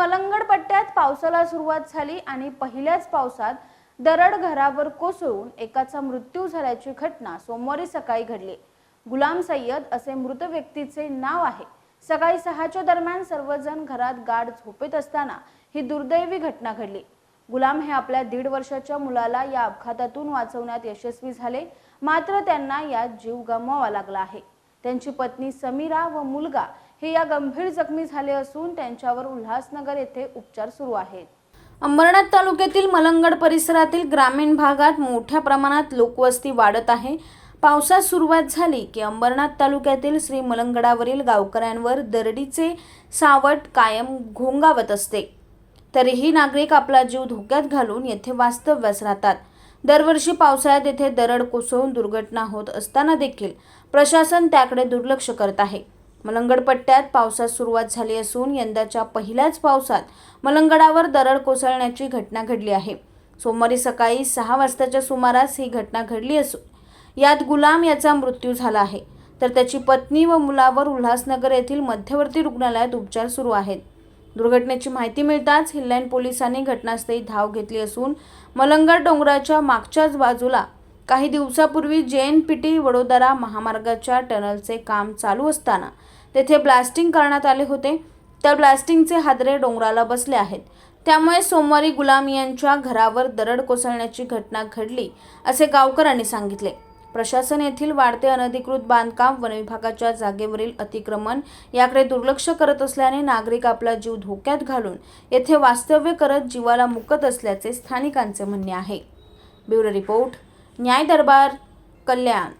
मलंगड पट्ट्यात पावसाला सुरुवात झाली आणि पहिल्याच पावसात दरड घरावर कोसळून एकाचा मृत्यू झाल्याची घटना सोमवारी सकाळी घडली. गुलाम सय्यद असे मृत व्यक्तीचे नाव आहे. सकाळी सहाच्या दरम्यान सर्वजण घरात गाढ झोपेत असताना ही दुर्दैवी घटना घडली. गुलाम हे आपल्या दीड वर्षाच्या मुलाला या अपघातातून वाचवण्यात यशस्वी झाले. मात्र त्यांना यात जीव गमवावा लागला आहे. त्यांची पत्नी समीरा व मुलगा हे या गंभीर जखमी झाले असून त्यांच्यावर उल्हासनगर येथे उपचार सुरू आहेत. अंबरनाथ तालुक्यातील मलंगड परिसरातील ग्रामीण भागात मोठ्या प्रमाणात लोकवस्ती वाढत आहे. पावसात सुरुवात झाली की अंबरनाथ तालुक्यातील श्री मलंगडावरील गावकऱ्यांवर दरडीचे सावट कायम घोंगावत असते. तरीही नागरिक आपला जीव धोक्यात घालून येथे वास्तव्यास राहतात. दरवर्षी पावसाळ्यात येथे दरड कोसळून दुर्घटना होत असताना देखील प्रशासन त्याकडे दुर्लक्ष करत आहे. मलंगडपट्ट्यात पावसास पावसात सुरुवात झाली असून यंदाच्या पहिल्याच पावसात मलंगडावर दरड कोसळण्याची घटना घडली आहे. सोमवारी सकाळी सहा वाजताच्या सुमारास ही घटना घडली असून यात गुलाम याचा मृत्यू झाला आहे. तर त्याची पत्नी व मुलावर उल्हासनगर येथील मध्यवर्ती रुग्णालयात उपचार सुरू आहेत. दुर्घटनेची माहिती मिळताच हिल्लाईन पोलिसांनी घटनास्थळी धाव घेतली असून मलंगड डोंगराच्या मागच्याच बाजूला काही दिवसापूर्वी जे एन पी टी वडोदरा महामार्गाच्या टनलचे काम चालू असताना तेथे ब्लास्टिंग करण्यात आले होते. त्या ब्लास्टिंगचे हादरे डोंगराला बसले आहेत. त्यामुळे सोमवारी गुलाम यांच्या घरावर दरड कोसळण्याची घटना घडली असे गावकऱ्यांनी सांगितले. प्रशासन येथील वाढते अनधिकृत बांधकाम वनविभागाच्या जागेवरील अतिक्रमण याकडे दुर्लक्ष करत असल्याने नागरिक आपला जीव धोक्यात घालून येथे वास्तव्य करत जीवाला मुकत असल्याचे स्थानिकांचे म्हणणे आहे. ब्युरो रिपोर्ट न्याय दरबार कल्याण.